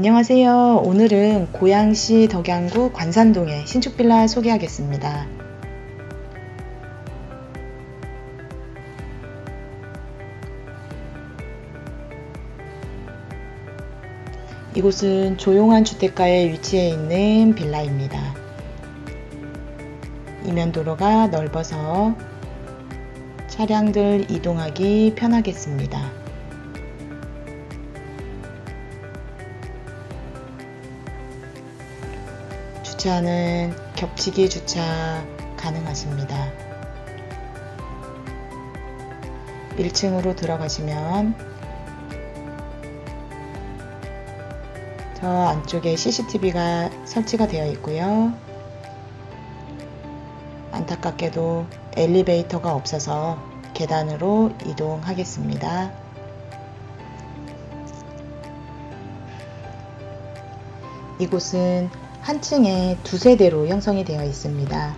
안녕하세요. 오늘은 고양시 덕양구 관산동의 신축 빌라 소개하겠습니다. 이곳은 조용한 주택가에 위치해 있는 빌라입니다. 이면 도로가 넓어서 차량들 이동하기 편하겠습니다. 주차는 겹치기 주차 가능하십니다. 1층으로 들어가시면 저 안쪽에 CCTV가 설치가 되어 있고요. 안타깝게도 엘리베이터가 없어서 계단으로 이동하겠습니다. 이곳은 한 층에 두 세 대로 형성이 되어 있습니다.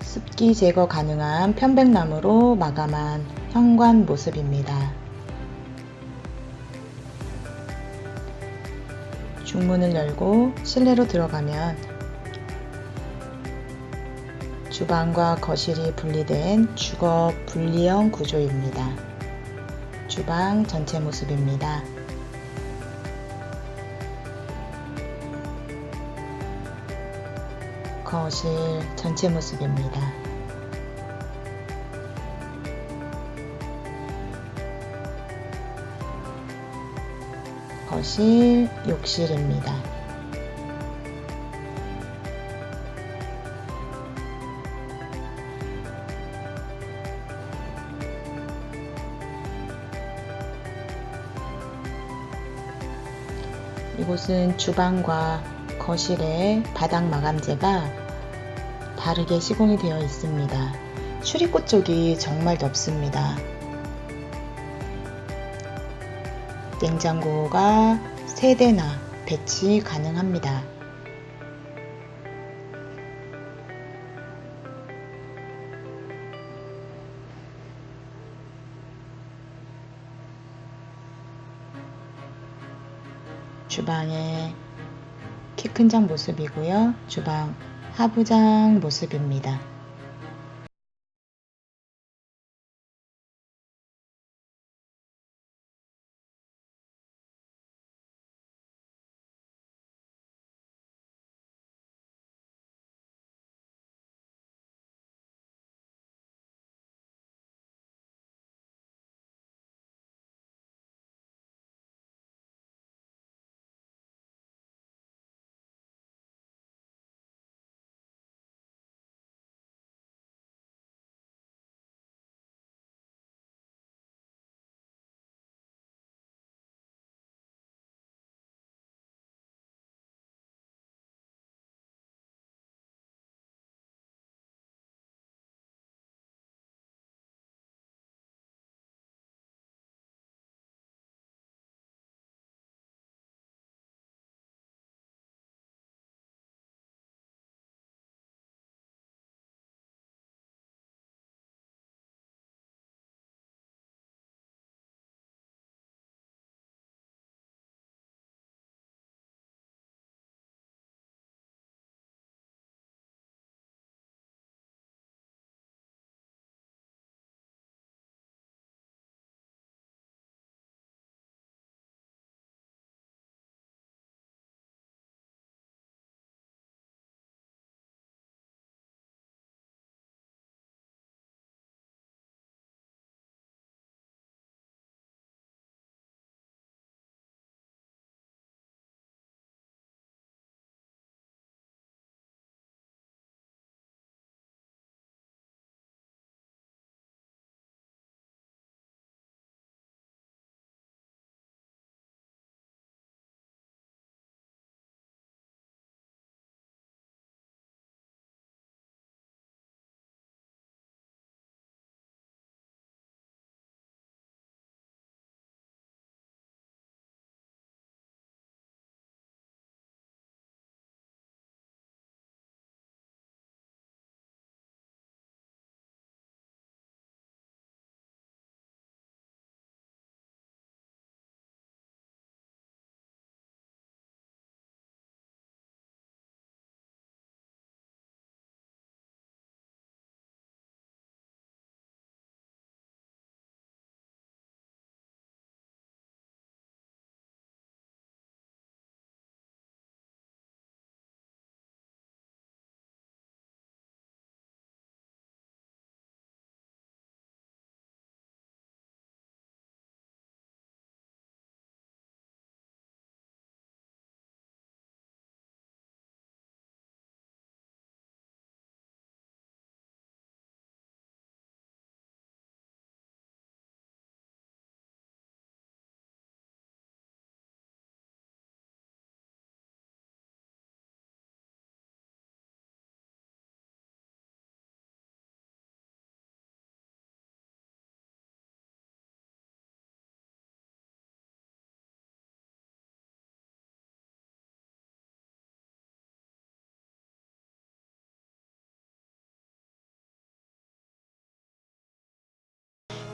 습기 제거 가능한 편백나무로 마감한 현관 모습입니다. 중문을 열고 실내로 들어가면 주방과 거실이 분리된 주거 분리형 구조입니다. 주방 전체 모습입니다. 거실 전체 모습입니다. 거실, 욕실입니다. 이곳은 주방과 거실의 바닥 마감재가 다르게 시공이 되어 있습니다. 출입구 쪽이 정말 덥습니다. 냉장고가 3대나 배치 가능합니다. 주방의 키 큰 장 모습이고요. 주방 하부장 모습입니다.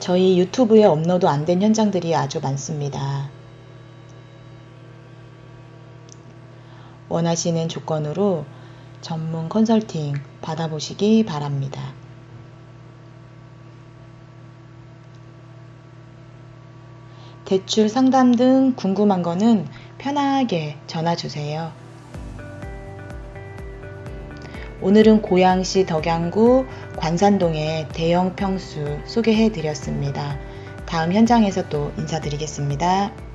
저희 유튜브에 업로드 안 된 현장들이 아주 많습니다. 원하시는 조건으로 전문 컨설팅 받아보시기 바랍니다. 대출 상담 등 궁금한 거는 편하게 전화 주세요. 오늘은 고양시 덕양구 관산동의 대형 평수 소개해 드렸습니다. 다음 현장에서 또 인사드리겠습니다.